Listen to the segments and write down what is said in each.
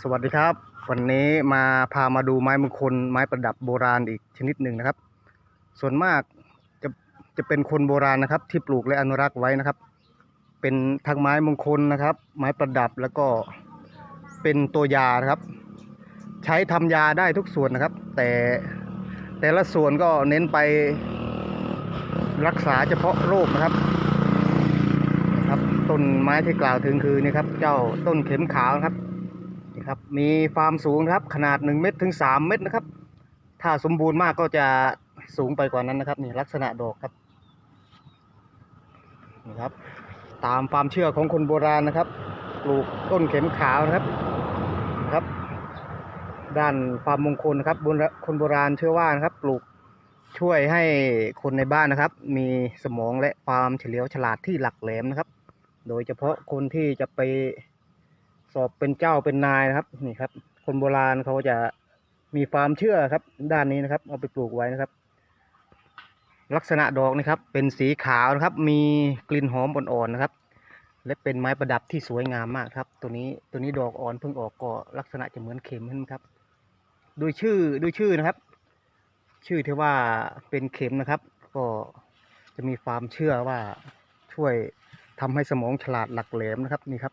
สวัสดีครับ วันนี้มาพามาดูไม้มงคลไม้ประดับโบราณอีกชนิดหนึ่งนะครับ ส่วนมากจะจะเป็นคนโบราณนะครับ ที่ปลูกและอนุรักษ์ไว้นะครับ เป็นทั้งไม้มงคลนะครับ ไม้ประดับแล้วก็เป็นตัวยานะครับ ใช้ทำยาได้ทุกส่วนนะครับ แต่แต่ละส่วนก็เน้นไปรักษาเฉพาะโรคนะครับครับต้นไม้ที่กล่าวถึงคือนี่ครับ เจ้าต้นเข็มขาวครับ นี่ครับมีความสูงครับขนาด 1 เมตรถึง 3 เมตรนะครับ ถ้าสมบูรณ์มากก็จะสูงไปกว่านั้นนะครับนี่ลักษณะดอกครับนี่ครับ ตามความเชื่อของคนโบราณนะครับปลูกต้นเข็มขาวนะครับนะครับ ด้านความมงคลนะครับบราณคนโบราณเชื่อว่านะครับ ปลูกช่วยให้คนในบ้านนะครับ มีสมองและความเฉลียวฉลาดที่หลักแหลมนะครับ โดยเฉพาะคนที่จะไป สอบเป็นเจ้าเป็นนายนะครับนี่ครับ คนโบราณเขาจะมีความเชื่อครับ ด้านนี้นะครับ เอาไปปลูกไว้นะครับ ลักษณะดอกนะครับ เป็นสีขาวนะครับ มีกลิ่นหอมอ่อนๆนะครับ และเป็นไม้ประดับที่สวยงามมากครับ ตัวนี้ตัวนี้ดอกอ่อนเพิ่งออกก็ลักษณะจะเหมือนเข็มนะครับโดยชื่อโดยชื่อนะครับ ชื่อที่ว่าเป็นเข็มนะครับ ก็จะมีความเชื่อว่าช่วยทำให้สมองฉลาดหลักแหลมนะครับนี่ครับ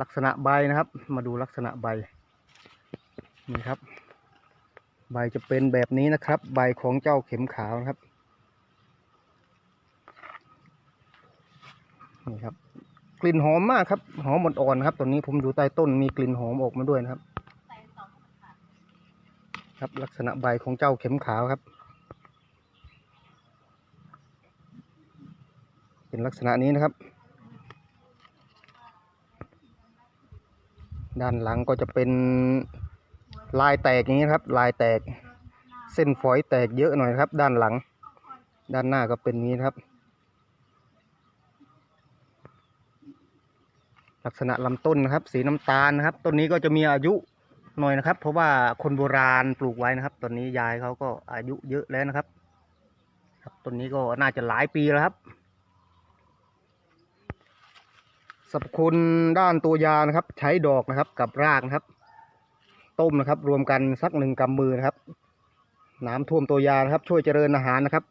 ลักษณะใบนะครับ มาดูลักษณะใบนี่ครับ ใบจะเป็นแบบนี้นะครับ ใบของเจ้าเข็มขาวนะครับนี่ครับ กลิ่นหอมมากครับ หอมอ่อนๆครับตัวนี้ผมอยู่ใต้ต้นมีกลิ่นหอมออกมาด้วยนะครับ ครับลักษณะใบของเจ้าเข็มขาวครับ เป็นลักษณะนี้นะครับ ด้านหลังก็จะเป็นลายแตกอย่างนี้ครับ ลายแตกเส้นฝอยแตกเยอะหน่อยครับ ด้านหลัง ด้านหน้าก็เป็นนี้ครับ ลักษณะลำต้นนะครับ สีน้ำตาลนะครับต้นนี้ก็จะมีอายุหน่อยนะครับ เพราะว่าคนโบราณปลูกไว้นะครับต้นนี้ยายเขาก็อายุเยอะแล้วนะครับ ครับต้นนี้ก็น่าจะหลายปีแล้วครับ สรรพคุณด้านตัวยานะครับ ใช้ดอกนะครับกับรากนะครับ ต้มนะครับ รวมกันสักหนึ่งกำมือนะครับ น้ำท่วมตัวยานะครับ ช่วยเจริญอาหารนะครับ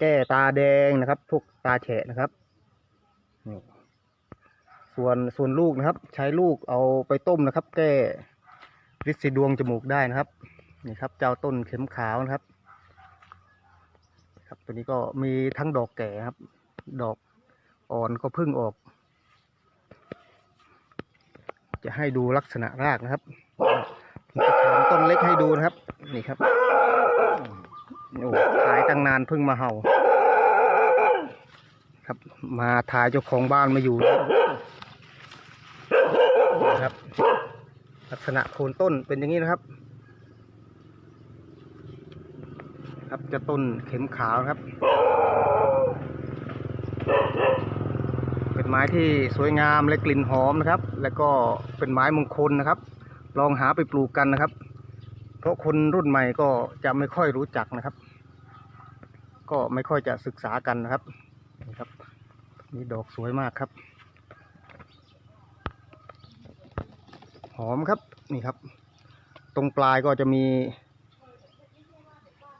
แก้ตาแดงนะครับ พวกตาแฉะนะครับส่วนส่วนลูกนะครับ ใช้ลูกเอาไปต้มนะครับ แก้ริดสีดวงจมูกได้นะครับนี่ครับ เจ้าต้นเข็มขาวนะครับ ครับตัวนี้ก็มีทั้งดอกแก่ครับ ดอกอ่อนก็เพิ่งออก จะให้ดูลักษณะรากนะครับผมจะถอนต้นเล็กให้ดูนะครับ นี่ครับโอ้ขายตั้งนานเพิ่งมาเห่า ครับ มาถ่ายเจ้าของบ้านมาอยู่นะครับ ลักษณะโคนต้นเป็นอย่างนี้นะครับ ครับจะต้นเข็มขาวครับ เป็นไม้ที่สวยงามและกลิ่นหอมนะครับ แล้วก็เป็นไม้มงคลนะครับ ลองหาไปปลูกกันนะครับ เพราะคนรุ่นใหม่ก็จะไม่ค่อยรู้จักนะครับ ก็ไม่ค่อยจะศึกษากันนะครับนี่ครับนี่ดอกสวยมากครับ หอมครับนี่ครับ ตรงปลายก็จะมี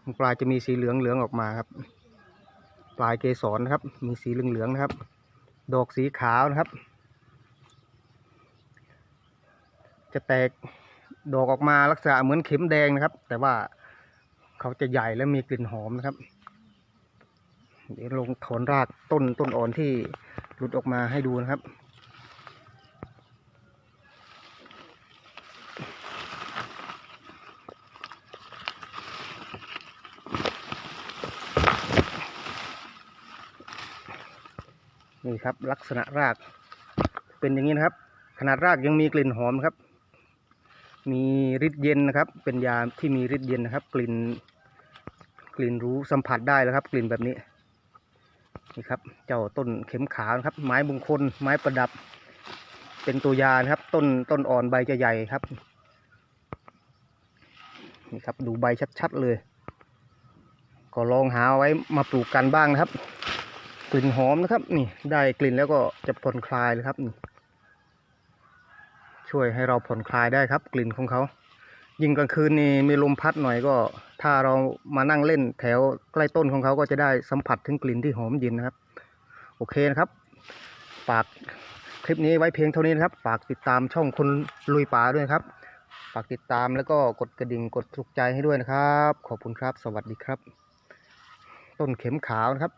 ตรงปลายจะมีสีเหลืองเหลืองๆออกมาครับ ปลายเกสรนะครับ มีสีเหลืองเหลืองๆนะครับ ดอกสีขาวนะครับ จะแตกดอกออกมาลักษณะเหมือนเข็มแดงนะครับ แต่ว่าเขาจะใหญ่และมีกลิ่นหอมนะครับ เดี๋ยวลงถอนรากต้นต้นอ่อนที่หลุดออกมาให้ดูนะครับ นี่ครับ ลักษณะราก เป็นอย่างนี้นะครับ ขนาดรากยังมีกลิ่นหอมครับ มีฤทธิ์เย็นนะครับ เป็นยาที่มีฤทธิ์เย็นนะครับ กลิ่น กลิ่นรู้สัมผัสได้แล้วครับ กลิ่นแบบนี้นี่ครับ เจ้าต้นเข็มขาวครับ ไม้มงคลไม้ประดับ เป็นตัวยานะครับ ต้นต้นอ่อนใบจะใหญ่ครับนี่ครับดูใบชัดๆเลย ก็ลองหาไว้มาปลูกกันบ้างนะครับ กลิ่นหอมนะครับ นี่ได้กลิ่นแล้วก็จะผ่อนคลายเลยครับนี่ช่วยให้เราผ่อนคลายได้ครับ กลิ่นของเขา ยิ่งกลางคืนนี่มีลมพัดหน่อยก็ ถ้าเรามานั่งเล่นแถวใกล้ต้นของเขาก็จะได้สัมผัสถึงกลิ่นที่หอมเย็นนะครับ โอเคนะครับฝากคลิปนี้ไว้เพียงเท่านี้นะครับ ฝากติดตามช่องคนลุยป่าด้วยครับ ฝากติดตามแล้วก็กดกระดิ่งกดถูกใจให้ด้วยนะครับ ขอบคุณครับ สวัสดีครับ ต้นเข็มขาวนะครับ